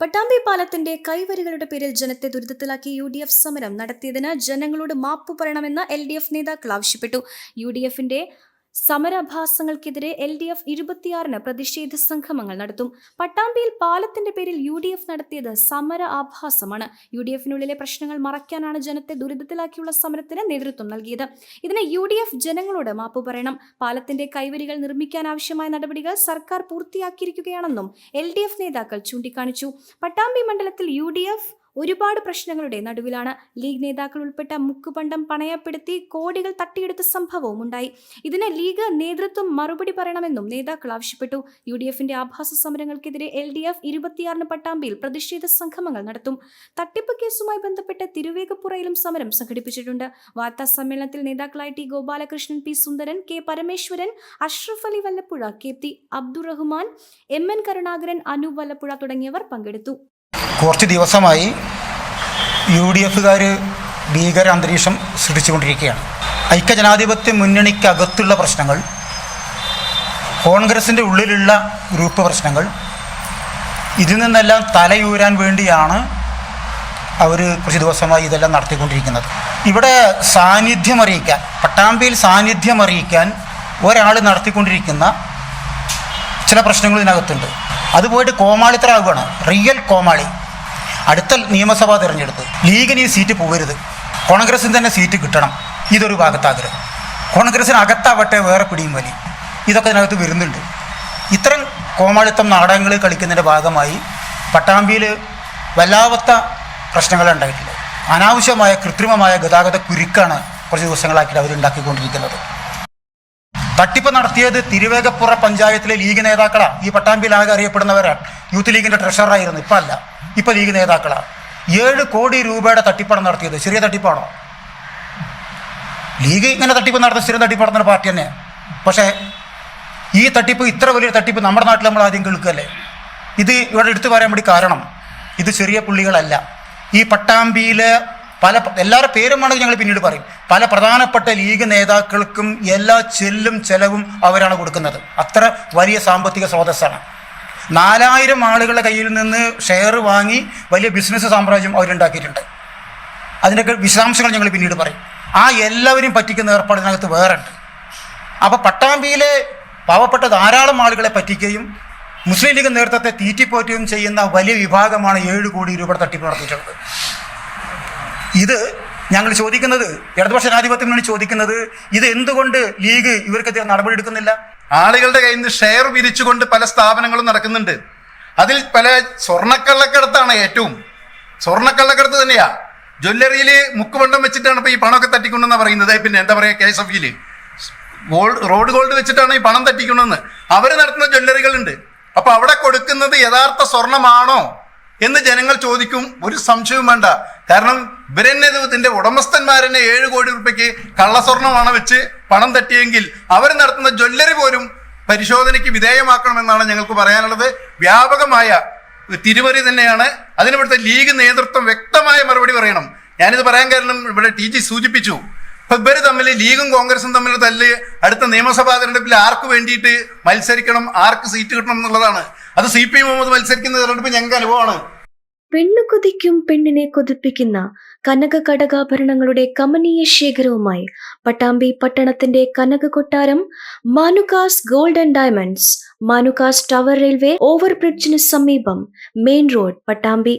പട്ടാമ്പി പാലത്തിന്റെ കൈവരികളുടെ പേരിൽ ജനത്തെ ദുരിതത്തിലാക്കി യു ഡി എഫ് സമരം നടത്തിയതിന് ജനങ്ങളോട് മാപ്പു പറയണമെന്ന് എൽ ഡി എഫ് നേതാക്കൾ ആവശ്യപ്പെട്ടു. യു ഡി എഫിന്റെ സമരാഭാസങ്ങൾക്കെതിരെ എൽ ഡി എഫ് ഇരുപത്തിയാറിന് പ്രതിഷേധ സംഗമങ്ങൾ നടത്തും. പട്ടാമ്പിയിൽ പാലത്തിന്റെ പേരിൽ യു ഡി എഫ് നടത്തിയത് സമര ആഭാസമാണ്. യു ഡി എഫിനുള്ളിലെ പ്രശ്നങ്ങൾ മറയ്ക്കാനാണ് ജനത്തെ ദുരിതത്തിലാക്കിയുള്ള സമരത്തിന് നേതൃത്വം നൽകിയത്. ഇതിന് യു ഡി എഫ് ജനങ്ങളോട് മാപ്പു പറയണം. പാലത്തിന്റെ കൈവരികൾ നിർമ്മിക്കാൻ ആവശ്യമായ നടപടികൾ സർക്കാർ പൂർത്തിയാക്കിയിരിക്കുകയാണെന്നും എൽ ഡി എഫ് നേതാക്കൾ ചൂണ്ടിക്കാണിച്ചു. പട്ടാമ്പി മണ്ഡലത്തിൽ യു ഡി എഫ് ഒരുപാട് പ്രശ്നങ്ങളുടെ നടുവിലാണ് ലീഗ് നേതാക്കൾ ഉൾപ്പെട്ട മുക്കുപണ്ടം പണയപ്പെടുത്തി കോടികൾ തട്ടിയെടുത്ത സംഭവവും ഉണ്ടായി. ഇതിന് ലീഗ് നേതൃത്വം മറുപടി പറയണമെന്നും നേതാക്കൾ ആവശ്യപ്പെട്ടു. യു ഡി എഫിന്റെ ആഭാസ സമരങ്ങൾക്കെതിരെ എൽ ഡി എഫ് ഇരുപത്തിയാറിന് പട്ടാമ്പിയിൽ പ്രതിഷേധ സംഗമങ്ങൾ നടത്തും. തട്ടിപ്പ് കേസുമായി ബന്ധപ്പെട്ട് തിരുവേഗപ്പുറയിലും സമരം സംഘടിപ്പിച്ചിട്ടുണ്ട്. വാർത്താ സമ്മേളനത്തിൽ നേതാക്കളായ T Gopalakrishnan P Sundaran K Parameswaran Ashraf Ali Vallappuzha K P Abdurahman M N Karunakaran Anu Vallappuzha തുടങ്ങിയവർ പങ്കെടുത്തു. കുറച്ച് ദിവസമായി യു ഡി എഫുകാർ ഭീകര അന്തരീക്ഷം സൃഷ്ടിച്ചുകൊണ്ടിരിക്കുകയാണ്. ഐക്യജനാധിപത്യ മുന്നണിക്കകത്തുള്ള പ്രശ്നങ്ങൾ കോൺഗ്രസിന്റെ ഉള്ളിലുള്ള ഗ്രൂപ്പ് പ്രശ്നങ്ങൾ ഇതിൽ നിന്നെല്ലാം തലയൂരാൻ വേണ്ടിയാണ് അവർ കുറച്ച് ദിവസമായി ഇതെല്ലാം നടത്തിക്കൊണ്ടിരിക്കുന്നത്. ഇവിടെ സാന്നിധ്യം അറിയിക്കാൻ പട്ടാമ്പിയിൽ സാന്നിധ്യം അറിയിക്കാൻ ഒരാൾ നടത്തിക്കൊണ്ടിരിക്കുന്ന ചില പ്രശ്നങ്ങൾ ഇതിനകത്തുണ്ട്. അത് പോയിട്ട് കോമാളിത്തരാകുകയാണ് റിയൽ കോമാളി. അടുത്ത നിയമസഭാ തിരഞ്ഞെടുപ്പ്. ലീഗിന് ഈ സീറ്റ് പോകരുത്. കോൺഗ്രസിന് തന്നെ സീറ്റ് കിട്ടണം. ഇതൊരു ഭാഗത്താഗ്രഹം. കോൺഗ്രസിന് അകത്താവട്ടെ വേറെ പിടിയും വലി. ഇതൊക്കെ ഇതിനകത്ത് വരുന്നുണ്ട്. ഇത്തരം കോമാളിത്തം നാടകങ്ങൾ കളിക്കുന്നതിന്റെ ഭാഗമായി പട്ടാമ്പിയിൽ വല്ലാത്ത പ്രശ്നങ്ങൾ ഉണ്ടായിട്ടുള്ളത് അനാവശ്യമായ കൃത്രിമമായ ഗതാഗത കുരുക്കാണ് കുറച്ച് ദിവസങ്ങളാക്കിയിട്ട് അവർ ഉണ്ടാക്കിക്കൊണ്ടിരിക്കുന്നത്. തട്ടിപ്പ് നടത്തിയത് തിരുവേഗപ്പുറ പഞ്ചായത്തിലെ ലീഗ് നേതാക്കളാണ് ഈ പട്ടാമ്പിയിലാകെ അറിയപ്പെടുന്നവരാണ് യൂത്ത് ലീഗിന്റെ ട്രഷറായിരുന്നു ഇപ്പം അല്ല. ഇപ്പം ലീഗ് നേതാക്കളാണ് ഏഴ് കോടി രൂപയുടെ തട്ടിപ്പാണ് നടത്തിയത്. ചെറിയ തട്ടിപ്പാണോ? ലീഗ് ഇങ്ങനെ തട്ടിപ്പ് നടത്തുന്ന സ്ഥിരം തട്ടിപ്പ് നടത്തുന്ന പാർട്ടി തന്നെ പക്ഷേ ഈ തട്ടിപ്പ് ഇത്ര വലിയൊരു തട്ടിപ്പ് നമ്മുടെ നാട്ടിൽ നമ്മൾ ആദ്യം കേൾക്കുകയല്ലേ? ഇത് ഇവിടെ എടുത്തു പറയാൻ വേണ്ടി കാരണം ഇത് ചെറിയ പുള്ളികളല്ല. ഈ പട്ടാമ്പിയിലെ പല എല്ലാവരുടെ പേരും വേണമെങ്കിൽ ഞങ്ങൾ പിന്നീട് പറയും. പല പ്രധാനപ്പെട്ട ലീഗ് നേതാക്കൾക്കും എല്ലാ ചെല്ലും ചെലവും അവരാണ് കൊടുക്കുന്നത്. അത്ര വലിയ സാമ്പത്തിക സ്രോതസ്സാണ്. നാലായിരം ആളുകളുടെ കയ്യിൽ നിന്ന് ഷെയർ വാങ്ങി വലിയ ബിസിനസ് സാമ്രാജ്യം അവരുണ്ടാക്കിയിട്ടുണ്ട്. അതിന്റെയൊക്കെ വിശദാംശങ്ങൾ ഞങ്ങൾ പിന്നീട് പറയും. ആ എല്ലാവരും പറ്റിക്കുന്ന ഏർപ്പാട് ഇതിനകത്ത് വേറെ ഉണ്ട് അപ്പോൾ പട്ടാമ്പിയിലെ പാവപ്പെട്ട ധാരാളം ആളുകളെ പറ്റിക്കുകയും മുസ്ലിം ലീഗ് നേതൃത്വത്തെ തീറ്റിപ്പോറ്റുകയും ചെയ്യുന്ന വലിയ വിഭാഗമാണ് ഏഴ് കോടി രൂപയുടെ തട്ടിപ്പ് നടത്തിയിട്ടുള്ളത്. ഇത് ഞങ്ങൾ ചോദിക്കുന്നത് ഇടതുപക്ഷ ജനാധിപത്യം മുന്നണി ചോദിക്കുന്നത് ഇത് എന്തുകൊണ്ട് ലീഗ് ഇവർക്കെതിരെ നടപടി എടുക്കുന്നില്ല ആളുകളുടെ കയ്യിൽ നിന്ന് ഷെയർ വിരിച്ചുകൊണ്ട് പല സ്ഥാപനങ്ങളും നടക്കുന്നുണ്ട്. അതിൽ പല സ്വർണക്കള്ളക്കടത്താണ് ഏറ്റവും. സ്വർണക്കള്ളക്കടത്ത് തന്നെയാ. ജ്വല്ലറിയിൽ മുക്കുവണ്ടം വെച്ചിട്ടാണ് ഇപ്പൊ ഈ പണമൊക്കെ തട്ടിക്കൊണ്ടെന്ന് പറയുന്നത്. പിന്നെ എന്താ പറയാ കെ എസ് എഫ് ഇൽ ഗോൾഡ് റോഡ് ഗോൾഡ് വെച്ചിട്ടാണ് ഈ പണം തട്ടിക്കൊണ്ടെന്ന്. അവർ നടത്തുന്ന ജ്വല്ലറികളുണ്ട്. അപ്പൊ അവിടെ കൊടുക്കുന്നത് യഥാർത്ഥ സ്വർണമാണോ എന്ന് ജനങ്ങൾ ചോദിക്കും ഒരു സംശയവും വേണ്ട. കാരണം ഇവരെന്നെ ഇതിന്റെ ഉടമസ്ഥന്മാരെന്നെ ഏഴ് കോടി രൂപയ്ക്ക് കള്ളസ്വർണമാണ് വെച്ച് പണം തട്ടിയെങ്കിൽ അവർ നടത്തുന്ന ജ്വല്ലറി പോലും പരിശോധനയ്ക്ക് വിധേയമാക്കണമെന്നാണ് ഞങ്ങൾക്ക് പറയാനുള്ളത്. വ്യാപകമായ തിരുവറി തന്നെയാണ്. അതിനിവിടുത്തെ ലീഗ് നേതൃത്വം വ്യക്തമായ മറുപടി പറയണം. ഞാനിത് പറയാൻ കാരണം ഇവിടെ ടി ജി സൂചിപ്പിച്ചു. ഫെബ്രുവരി തമ്മിൽ ലീഗും കോൺഗ്രസും തമ്മിൽ തല്ല് അടുത്ത നിയമസഭാ തെരഞ്ഞെടുപ്പിൽ ആർക്ക് വേണ്ടിയിട്ട് മത്സരിക്കണം ആർക്ക് സീറ്റ് കിട്ടണം എന്നുള്ളതാണ്. അത് സി പി മുഹമ്മദ് മത്സരിക്കുന്ന തെരഞ്ഞെടുപ്പ് ഞങ്ങൾക്ക് അനുഭവമാണ്. പെണ്ണു കൊതിക്കും പെണ്ണിനെ കൊതിപ്പിക്കുന്ന കനക കടകാഭരണങ്ങളുടെ കമനീയ ശേഖരവുമായി പട്ടാമ്പി പട്ടണത്തിന്റെ കനക കൊട്ടാരം Manukas gold and diamonds Manukas tower railway ഓവർബ്രിഡ്ജിന് സമീപം മെയിൻ റോഡ് പട്ടാമ്പി